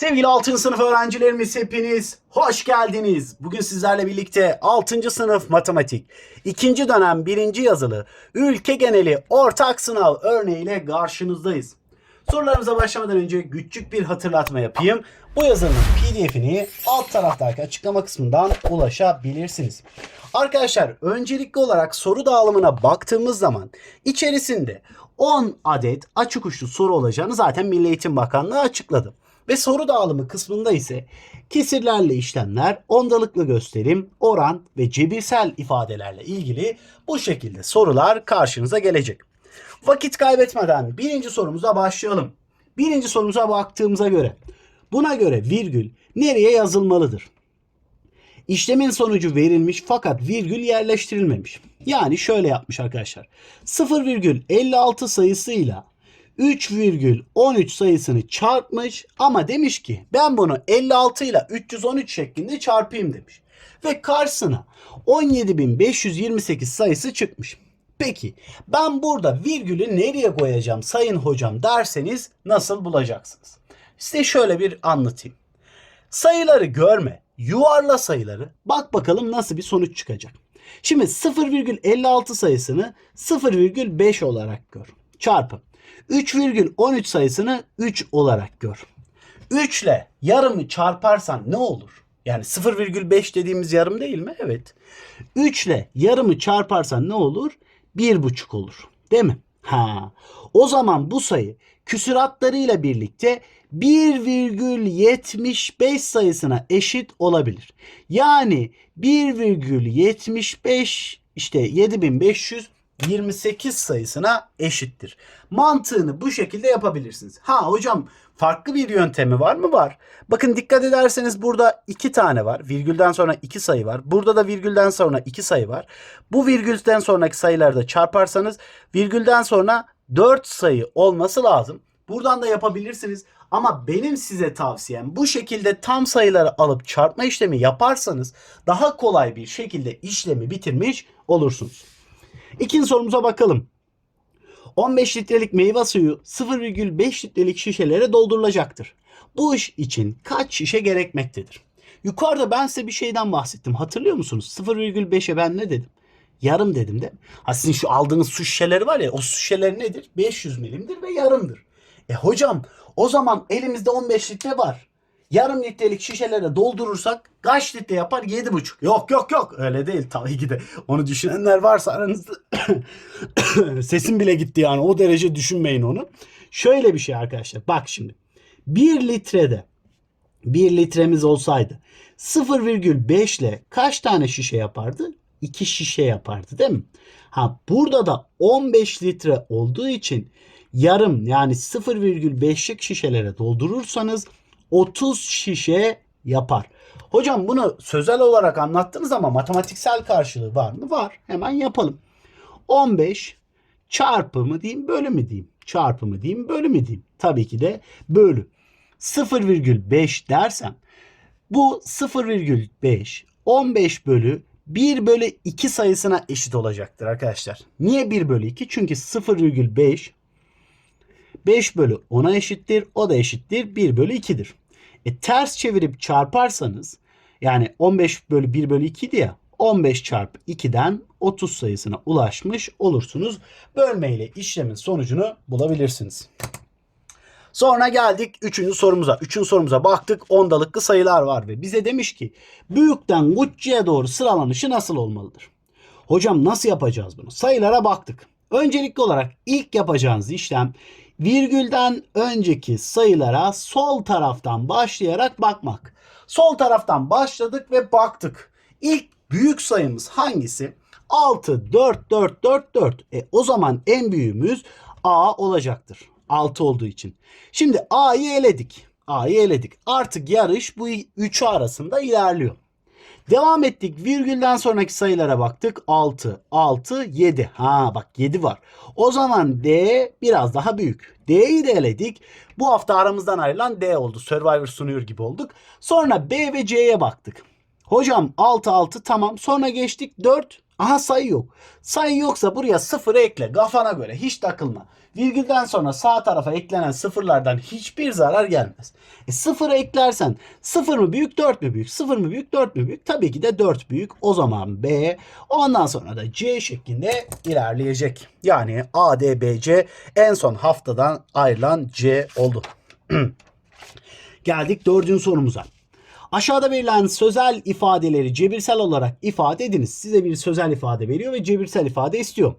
Sevgili 6. sınıf öğrencilerimiz hepiniz hoş geldiniz. Bugün sizlerle birlikte 6. sınıf matematik 2. dönem 1. yazılı ülke geneli ortak sınav örneğiyle karşınızdayız. Sorularımıza başlamadan önce küçük bir hatırlatma yapayım. Bu yazının pdf'ini alt taraftaki açıklama kısmından ulaşabilirsiniz. Arkadaşlar öncelikli olarak soru dağılımına baktığımız zaman içerisinde 10 adet açık uçlu soru olacağını zaten Milli Eğitim Bakanlığı açıkladı. Ve soru dağılımı kısmında ise kesirlerle işlemler, ondalıklı gösterim, oran ve cebirsel ifadelerle ilgili bu şekilde sorular karşınıza gelecek. Vakit kaybetmeden birinci sorumuza başlayalım. Birinci sorumuza baktığımıza göre buna göre virgül nereye yazılmalıdır? İşlemin sonucu verilmiş fakat virgül yerleştirilmemiş. Yani şöyle yapmış arkadaşlar. 0,56 sayısıyla 3,13 sayısını çarpmış ama demiş ki ben bunu 56 ile 313 şeklinde çarpayım demiş. Ve karşısına 17.528 sayısı çıkmış. Peki ben burada virgülü nereye koyacağım sayın hocam derseniz nasıl bulacaksınız? Size şöyle bir anlatayım. Sayıları görme, yuvarla sayıları. Bak bakalım nasıl bir sonuç çıkacak. Şimdi 0,56 sayısını 0,5 olarak gör. Çarpı. 3,13 sayısını 3 olarak gör. 3 ile yarımı çarparsan ne olur? Yani 0,5 dediğimiz yarım değil mi? Evet. 3 ile yarımı çarparsan ne olur? 1,5 olur. Değil mi? Ha. O zaman bu sayı küsuratlarıyla birlikte 1,75 sayısına eşit olabilir. Yani 1,75 işte 7528 sayısına eşittir. Mantığını bu şekilde yapabilirsiniz. Ha hocam farklı bir yöntemi var mı? Var. Bakın dikkat ederseniz burada iki tane var. Virgülden sonra iki sayı var. Burada da virgülden sonra iki sayı var. Bu virgülden sonraki sayıları da çarparsanız virgülden sonra 4 sayı olması lazım. Buradan da yapabilirsiniz. Ama benim size tavsiyem bu şekilde tam sayıları alıp çarpma işlemi yaparsanız daha kolay bir şekilde işlemi bitirmiş olursunuz. İkinci sorumuza bakalım. 15 litrelik meyve suyu 0,5 litrelik şişelere doldurulacaktır. Bu iş için kaç şişe gerekmektedir? Yukarıda ben size bir şeyden bahsettim. Hatırlıyor musunuz? 0,5'e ben ne dedim? Yarım dedim de. Ha sizin şu aldığınız su şişeleri var ya o su şişeleri nedir? 500 milimdir ve yarımdır. E hocam o zaman elimizde 15 litre var. Yarım litrelik şişelere doldurursak kaç litre yapar? 7,5. Yok yok yok öyle değil tabii ki de. Onu düşünenler varsa aranızda sesim bile gitti yani o derece düşünmeyin onu. Şöyle bir şey arkadaşlar bak şimdi. 1 litrede 1 litremiz olsaydı 0,5 ile kaç tane şişe yapardı? 2 şişe yapardı değil mi? Ha burada da 15 litre olduğu için yarım yani 0,5'lik şişelere doldurursanız 30 şişe yapar. Hocam bunu sözel olarak anlattınız ama matematiksel karşılığı var mı? Var. Hemen yapalım. 15 çarpı mı diyeyim bölü mü diyeyim? Çarpı mı diyeyim bölü mü diyeyim? Tabii ki de bölü. 0,5 dersem bu 0,5 15 bölü 1 bölü 2 sayısına eşit olacaktır arkadaşlar. Niye 1 bölü 2? Çünkü 0,5 5 bölü 10'a eşittir. O da eşittir 1 bölü 2'dir. E, ters çevirip çarparsanız yani 15 bölü 1 bölü 2 diye 15 çarpı 2'den 30 sayısına ulaşmış olursunuz. Bölmeyle işlemin sonucunu bulabilirsiniz. Sonra geldik 3. sorumuza. 3. sorumuza baktık. Ondalıklı sayılar var ve bize demiş ki büyükten küçüğe doğru sıralanışı nasıl olmalıdır? Hocam nasıl yapacağız bunu? Sayılara baktık. Öncelikli olarak ilk yapacağınız işlem virgülden önceki sayılara sol taraftan başlayarak bakmak. Sol taraftan başladık ve baktık. İlk büyük sayımız hangisi? 6, 4, 4, 4, 4. E, o zaman en büyüğümüz A olacaktır. 6 olduğu için. Şimdi A'yı eledik. A'yı eledik. Artık yarış bu üçü arasında ilerliyor. Devam ettik. Virgülden sonraki sayılara baktık. 6, 6, 7. Ha bak 7 var. O zaman D biraz daha büyük. D'yi de eledik. Bu hafta aramızdan ayrılan D oldu. Survivor sunuyor gibi olduk. Sonra B ve C'ye baktık. Hocam 6, 6 tamam. Sonra geçtik 4. Aha sayı yok. Sayı yoksa buraya 0 ekle. Kafana göre hiç takılma. Virgülden sonra sağ tarafa eklenen sıfırlardan hiçbir zarar gelmez. E sıfıra eklersen 0 mı büyük 4 mü büyük? 0 mı büyük 4 mü büyük? Tabii ki de 4 büyük. O zaman B ondan sonra da C şeklinde ilerleyecek. Yani A, D, B, C en son haftadan ayrılan C oldu. Geldik dördüncü sorumuza. Aşağıda verilen sözel ifadeleri cebirsel olarak ifade ediniz. Size bir sözel ifade veriyor ve cebirsel ifade istiyor.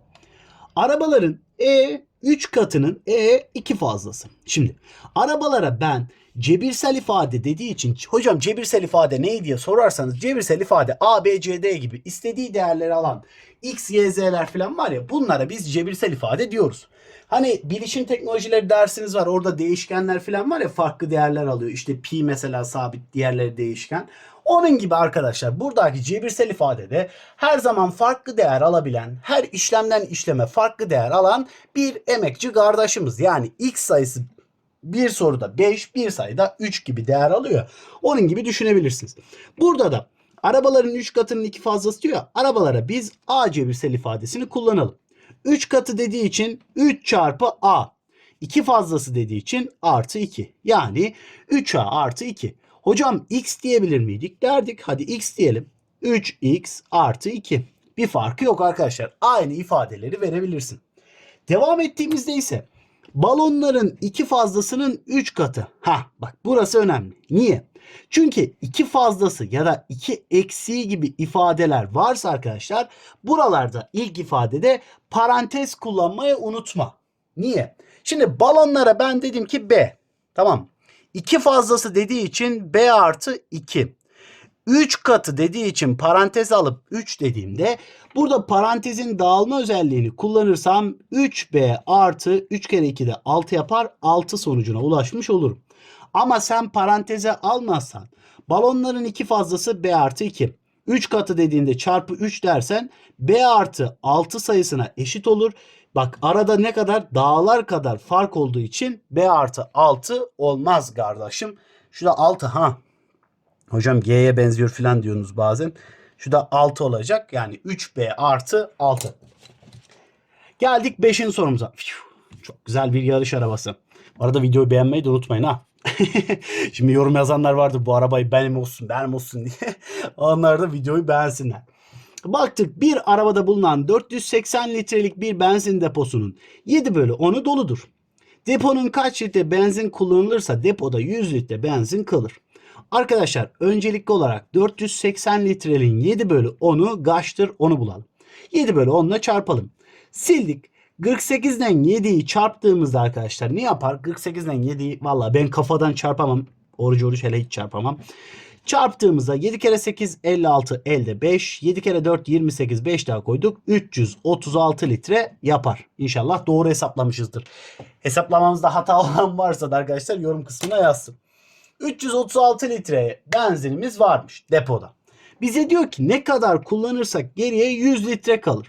Arabaların E 3 katının E 2 fazlası. Şimdi arabalara ben cebirsel ifade dediği için hocam cebirsel ifade neydi diye sorarsanız cebirsel ifade A, B, C, D gibi istediği değerleri alan X, Y, Z'ler falan var ya bunlara biz cebirsel ifade diyoruz. Hani bilişim teknolojileri dersiniz var. Orada değişkenler falan var ya farklı değerler alıyor. İşte pi mesela sabit, diğerleri değişken. Onun gibi arkadaşlar buradaki cebirsel ifadede her zaman farklı değer alabilen, her işlemden işleme farklı değer alan bir emekçi kardeşimiz. Yani x sayısı bir soruda 5, bir sayıda 3 gibi değer alıyor. Onun gibi düşünebilirsiniz. Burada da arabaların 3 katının 2 fazlası diyor arabalara biz a cebirsel ifadesini kullanalım. 3 katı dediği için 3 çarpı a. 2 fazlası dediği için artı 2. Yani 3a artı 2. Hocam x diyebilir miydik? Derdik. Hadi x diyelim. 3x artı 2. Bir farkı yok arkadaşlar. Aynı ifadeleri verebilirsin. Devam ettiğimizde ise balonların iki fazlasının 3 katı. Ha bak burası önemli. Niye? Çünkü iki fazlası ya da iki eksiği gibi ifadeler varsa arkadaşlar buralarda ilk ifadede parantez kullanmayı unutma. Niye? Şimdi balonlara ben dedim ki B. Tamam. 2 fazlası dediği için B artı 2. 3 katı dediği için parantez alıp 3 dediğimde burada parantezin dağılma özelliğini kullanırsam 3B artı 3 kere 2 de 6 yapar 6 sonucuna ulaşmış olurum. Ama sen paranteze almazsan balonların 2 fazlası B artı 2. 3 katı dediğinde çarpı 3 dersen B artı 6 sayısına eşit olur. Bak arada ne kadar dağlar kadar fark olduğu için B artı 6 olmaz kardeşim. Şurada 6 ha. Hocam G'ye benziyor filan diyorsunuz bazen. Şurada 6 olacak. Yani 3B artı 6. Geldik 5. sorumuza. Çok güzel bir yarış arabası. Arada videoyu beğenmeyi de unutmayın ha. Şimdi yorum yazanlar vardı bu arabayı benim olsun benim olsun diye. Onlar da videoyu beğensinler. Baktık bir arabada bulunan 480 litrelik bir benzin deposunun 7 bölü 10'u doludur. Deponun kaç litre benzin kullanılırsa depoda 100 litre benzin kalır. Arkadaşlar öncelikli olarak 480 litrenin 7 bölü 10'u kaçtır onu bulalım. 7 bölü 10 ile çarpalım. Sildik. 48'den 7'yi çarptığımızda arkadaşlar ne yapar? 48'den 7'yi valla ben kafadan çarpamam. Oruç oruç hele hiç çarpamam. Çarptığımızda 7 kere 8 56 elde 5. 7 kere 4 28 5 daha koyduk. 336 litre yapar. İnşallah doğru hesaplamışızdır. Hesaplamamızda hata olan varsa da arkadaşlar yorum kısmına yazsın. 336 litre benzinimiz varmış depoda. Bize diyor ki ne kadar kullanırsak geriye 100 litre kalır.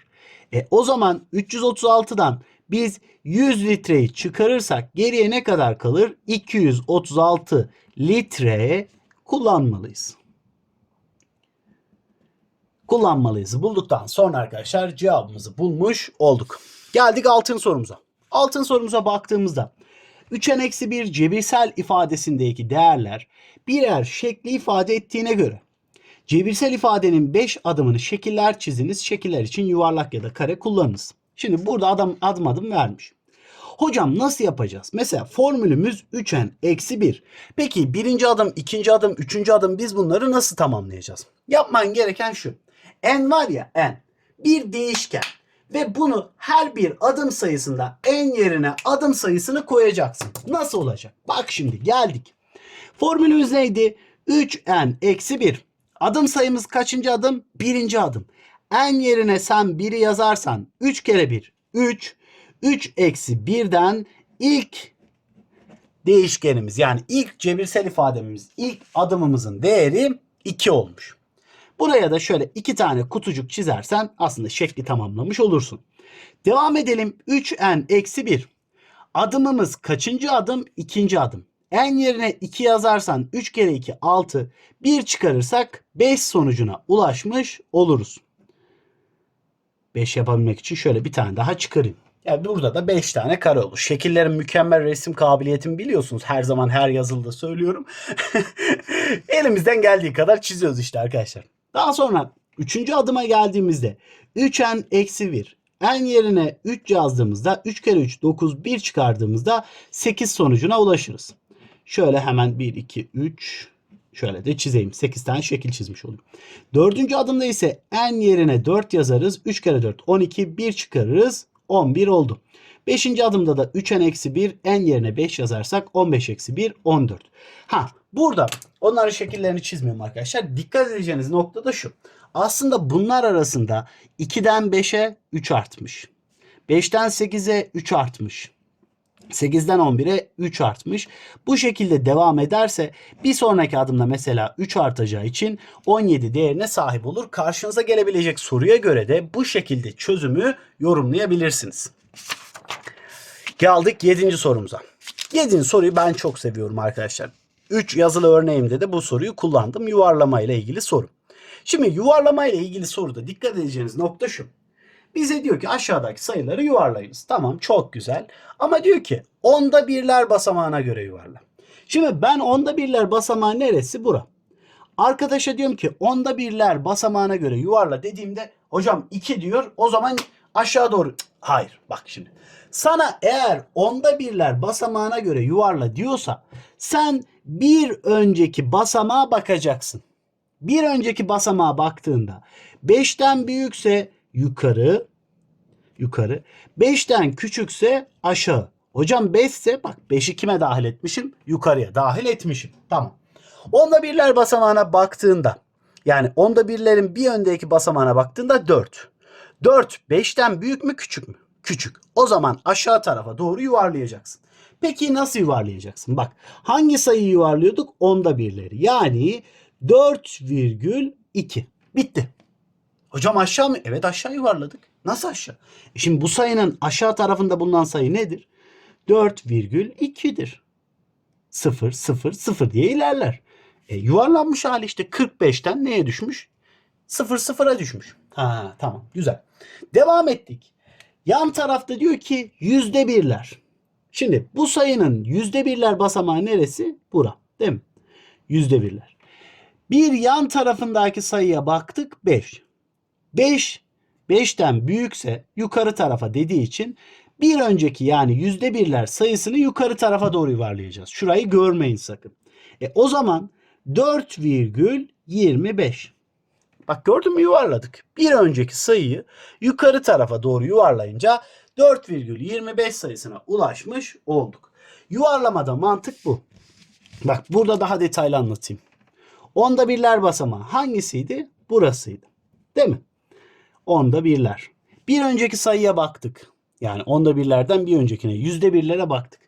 E, o zaman 336'dan biz 100 litreyi çıkarırsak geriye ne kadar kalır? 236 litre kullanmalıyız. Kullanmalıyız. Bulduktan sonra arkadaşlar cevabımızı bulmuş olduk. Geldik altın sorumuza. Altın sorumuza baktığımızda 3n eksi 1 cebirsel ifadesindeki değerler birer şekli ifade ettiğine göre cebirsel ifadenin 5 adımını şekiller çiziniz. Şekiller için yuvarlak ya da kare kullanınız. Şimdi burada adam adım adım vermiş. Hocam nasıl yapacağız? Mesela formülümüz 3n eksi 1. Peki birinci adım, ikinci adım, üçüncü adım biz bunları nasıl tamamlayacağız? Yapman gereken şu. n var ya n bir değişken ve bunu her bir adım sayısında n yerine adım sayısını koyacaksın. Nasıl olacak? Bak şimdi geldik. Formülümüz neydi? 3n eksi 1. Adım sayımız kaçıncı adım? Birinci adım. n yerine sen 1'i yazarsan 3 kere 1 3. 3 eksi 1'den ilk değişkenimiz yani ilk cebirsel ifademiz ilk adımımızın değeri 2 olmuş. Buraya da şöyle iki tane kutucuk çizersen aslında şekli tamamlamış olursun. Devam edelim 3n eksi 1. Adımımız kaçıncı adım? İkinci adım. n yerine 2 yazarsan 3 kere 2 6. 1 çıkarırsak 5 sonucuna ulaşmış oluruz. 5 yapabilmek için şöyle bir tane daha çıkarayım. Yani burada da 5 tane kare olur. Şekillerin mükemmel resim kabiliyetimi biliyorsunuz. Her zaman her yazılıda söylüyorum. Elimizden geldiği kadar çiziyoruz işte arkadaşlar. Daha sonra 3. adıma geldiğimizde 3n eksi 1 n yerine 3 yazdığımızda 3 kere 3 9 1 çıkardığımızda 8 sonucuna ulaşırız. Şöyle hemen 1 2 3 şöyle de çizeyim. 8 tane şekil çizmiş olayım. Dördüncü adımda ise n yerine 4 yazarız. 3 kere 4 12 1 çıkarırız. 11 oldu. Beşinci adımda da 3n eksi 1 n yerine 5 yazarsak 15 eksi 1 14. Ha burada onların şekillerini çizmiyorum arkadaşlar. Dikkat edeceğiniz nokta da şu. Aslında bunlar arasında 2'den 5'e 3 artmış. 5'ten 8'e 3 artmış. 8'den 11'e 3 artmış. Bu şekilde devam ederse bir sonraki adımda mesela 3 artacağı için 17 değerine sahip olur. Karşınıza gelebilecek soruya göre de bu şekilde çözümü yorumlayabilirsiniz. Geldik 7. sorumuza. 7. soruyu ben çok seviyorum arkadaşlar. 3 yazılı örneğimde de bu soruyu kullandım. Yuvarlama ile ilgili soru. Şimdi yuvarlama ile ilgili soruda dikkat edeceğiniz nokta şu. Bize diyor ki aşağıdaki sayıları yuvarlayınız. Tamam çok güzel. Ama diyor ki onda birler basamağına göre yuvarla. Şimdi ben onda birler basamağı neresi? Bura. Arkadaşa diyorum ki onda birler basamağına göre yuvarla dediğimde hocam 2 diyor. O zaman aşağı doğru. Hayır bak şimdi. Sana eğer onda birler basamağına göre yuvarla diyorsa sen bir önceki basamağa bakacaksın. Bir önceki basamağa baktığında 5'ten büyükse yukarı yukarı 5'ten küçükse aşağı. Hocam 5 ise bak 5'i kime dahil etmişim? Yukarıya dahil etmişim. Tamam. Onda birler basamağına baktığında yani onda birlerin bir öndeki basamağına baktığında 4. 4 5'ten büyük mü küçük mü? Küçük. O zaman aşağı tarafa doğru yuvarlayacaksın. Peki nasıl yuvarlayacaksın? Bak hangi sayıyı yuvarlıyorduk? Onda birleri. Yani 4,2. Bitti. Hocam aşağı mı? Evet aşağı yuvarladık. Nasıl aşağı? E şimdi bu sayının aşağı tarafında bulunan sayı nedir? 4,2'dir. 0, 0, 0 diye ilerler. E, yuvarlanmış hali işte 45'ten neye düşmüş? 0, 0'a düşmüş. Ha tamam güzel. Devam ettik. Yan tarafta diyor ki yüzde birler. Şimdi bu sayının yüzde birler basamağı neresi? Bura değil mi? Yüzde birler. Bir yan tarafındaki sayıya baktık 5. 5 5'ten büyükse yukarı tarafa dediği için bir önceki yani yüzde birler sayısını yukarı tarafa doğru yuvarlayacağız. Şurayı görmeyin sakın. E, o zaman 4,25. Bak gördün mü yuvarladık. Bir önceki sayıyı yukarı tarafa doğru yuvarlayınca 4,25 sayısına ulaşmış olduk. Yuvarlamada mantık bu. Bak burada daha detaylı anlatayım. Onda birler basamağı hangisiydi? Burasıydı. Değil mi? Onda birler. Bir önceki sayıya baktık. Yani onda birlerden bir öncekine yüzde birlere baktık.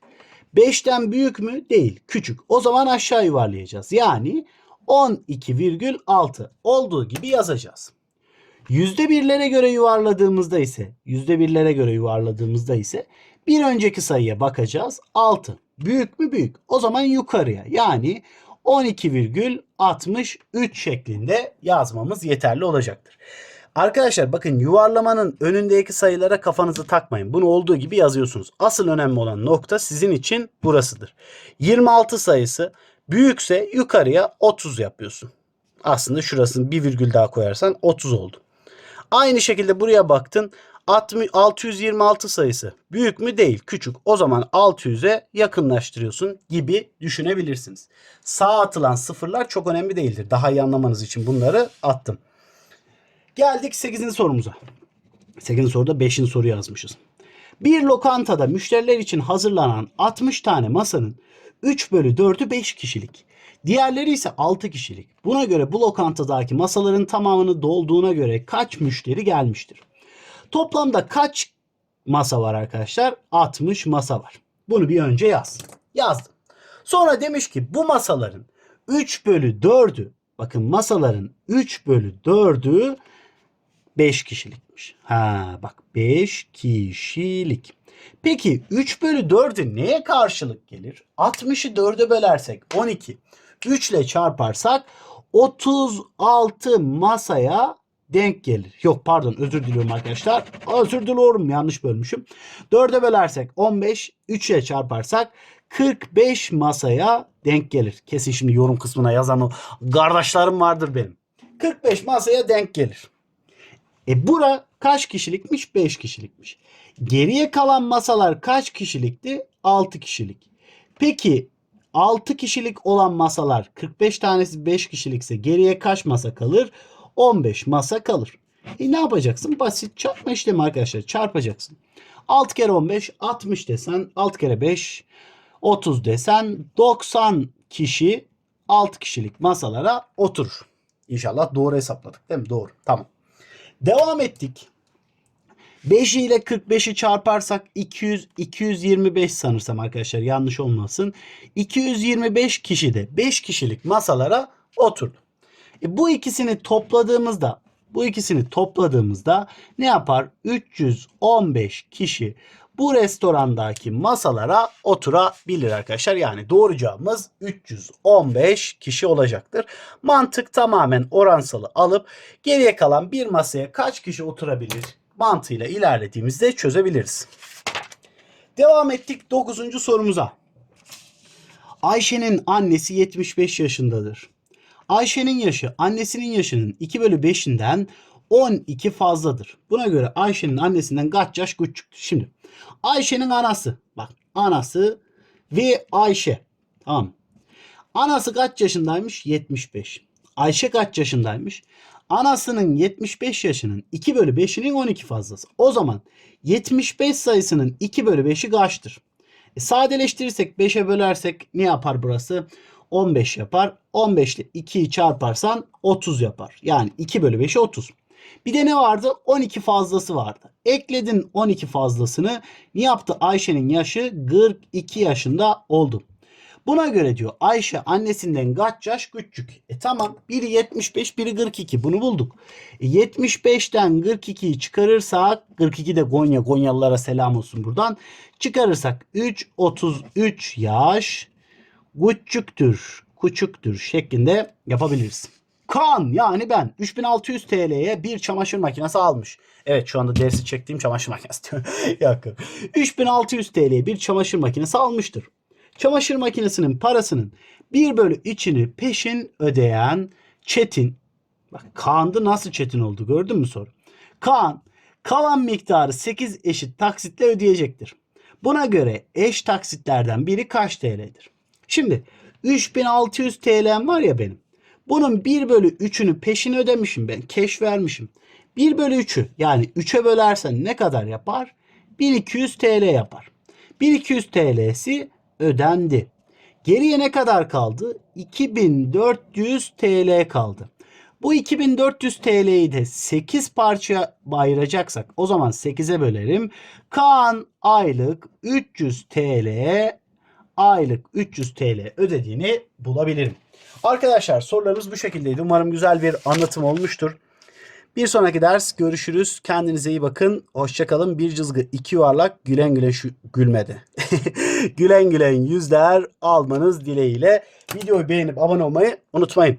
5'ten büyük mü? Değil. Küçük. O zaman aşağı yuvarlayacağız. Yani 12,6 olduğu gibi yazacağız. Yüzde birlere göre yuvarladığımızda ise yüzde birlere göre yuvarladığımızda ise bir önceki sayıya bakacağız. 6. Büyük mü? Büyük. O zaman yukarıya. Yani 12,63 şeklinde yazmamız yeterli olacaktır. Arkadaşlar bakın yuvarlamanın önündeki sayılara kafanızı takmayın. Bunu olduğu gibi yazıyorsunuz. Asıl önemli olan nokta sizin için burasıdır. 26 sayısı büyükse yukarıya 30 yapıyorsun. Aslında şurasını bir virgül daha koyarsan 30 oldu. Aynı şekilde buraya baktın. 60 626 sayısı büyük mü değil küçük. O zaman 600'e yakınlaştırıyorsun gibi düşünebilirsiniz. Sağa atılan sıfırlar çok önemli değildir. Daha iyi anlamanız için bunları attım. Geldik 8. sorumuza. 8. soruda 5. soru yazmışız. Bir lokantada müşteriler için hazırlanan 60 tane masanın 3 bölü 4'ü 5 kişilik. Diğerleri ise 6 kişilik. Buna göre bu lokantadaki masaların tamamını dolduğuna göre kaç müşteri gelmiştir? Toplamda kaç masa var arkadaşlar? 60 masa var. Bunu bir önce yaz. Yazdım. Sonra demiş ki bu masaların 3 bölü 4'ü bakın masaların 3 bölü 4'ü 5 kişilikmiş. Ha bak 5 kişilik. Peki 3 bölü 4'ü neye karşılık gelir? 60'ı 4'e bölersek 12. 3 ile çarparsak 36 masaya denk gelir. Yok pardon özür diliyorum arkadaşlar. Özür diliyorum yanlış bölmüşüm. 4'e bölersek 15, 3'e çarparsak 45 masaya denk gelir. Kesin şimdi yorum kısmına yazan o kardeşlerim vardır benim. 45 masaya denk gelir. E bura kaç kişilikmiş? 5 kişilikmiş. Geriye kalan masalar kaç kişilikti? 6 kişilik. Peki 6 kişilik olan masalar 45 tanesi 5 kişilikse geriye kaç masa kalır? 15 masa kalır. E ne yapacaksın? Basit çarpma işlemi arkadaşlar. Çarpacaksın. 6 kere 15 60 desen 6 kere 5 30 desen 90 kişi 6 kişilik masalara oturur. İnşallah doğru hesapladık değil mi? Doğru. Tamam. Devam ettik. 5 ile 45'i çarparsak 200 225 sanırsam arkadaşlar yanlış olmasın. 225 kişi de 5 kişilik masalara oturdu. E bu ikisini topladığımızda bu ikisini topladığımızda ne yapar? 315 kişi bu restorandaki masalara oturabilir arkadaşlar. Yani doğru cevabımız 315 kişi olacaktır. Mantık tamamen oransal alıp geriye kalan bir masaya kaç kişi oturabilir mantığıyla ilerlediğimizde çözebiliriz. Devam ettik 9. sorumuza. Ayşe'nin annesi 75 yaşındadır. Ayşe'nin yaşı annesinin yaşının 2 bölü 5'inden 12 fazladır. Buna göre Ayşe'nin annesinden kaç yaş küçüktür? Şimdi Ayşe'nin anası bak anası ve Ayşe tamam. Anası kaç yaşındaymış? 75. Ayşe kaç yaşındaymış? Anasının 75 yaşının 2 bölü 5'inin 12 fazlası. O zaman 75 sayısının 2 bölü 5'i kaçtır? E, sadeleştirirsek 5'e bölersek ne yapar burası? 15 yapar. 15 ile 2'yi çarparsan 30 yapar. Yani 2 bölü 5'i 30. Bir de ne vardı? 12 fazlası vardı. Ekledin 12 fazlasını. Ne yaptı? Ayşe'nin yaşı 42 yaşında oldu. Buna göre diyor Ayşe annesinden kaç yaş küçük? E tamam biri 75 biri 42 bunu bulduk. E 75'ten 42'yi çıkarırsak 42 de Gonya Gonyalılara selam olsun buradan. Çıkarırsak 3 33 yaş küçüktür küçüktür şeklinde yapabiliriz. Kaan yani ben 3600 TL'ye bir çamaşır makinesi almış. Evet şu anda dersi çektiğim çamaşır makinesi. Yok. 3600 TL'ye bir çamaşır makinesi almıştır. Çamaşır makinesinin parasının 1 bölü içini peşin ödeyen Çetin. Bak Kaan'da nasıl Çetin oldu gördün mü soru? Kaan kalan miktarı 8 eşit taksitle ödeyecektir. Buna göre eş taksitlerden biri kaç TL'dir? Şimdi 3600 TL'm var ya benim. Bunun 1 bölü 3'ünü peşin ödemişim ben. Keş vermişim. 1 bölü 3'ü yani 3'e bölersen ne kadar yapar? 1200 TL yapar. 1200 TL'si ödendi. Geriye ne kadar kaldı? 2400 TL kaldı. Bu 2400 TL'yi de 8 parça ayıracaksak o zaman 8'e bölerim. Kaan aylık 300 TL aylık 300 TL ödediğini bulabilirim. Arkadaşlar sorularımız bu şekildeydi. Umarım güzel bir anlatım olmuştur. Bir sonraki ders görüşürüz. Kendinize iyi bakın. Hoşçakalın. Bir cızgı iki yuvarlak gülen gülen şu gülmedi. gülen gülen yüzler almanız dileğiyle. Videoyu beğenip abone olmayı unutmayın.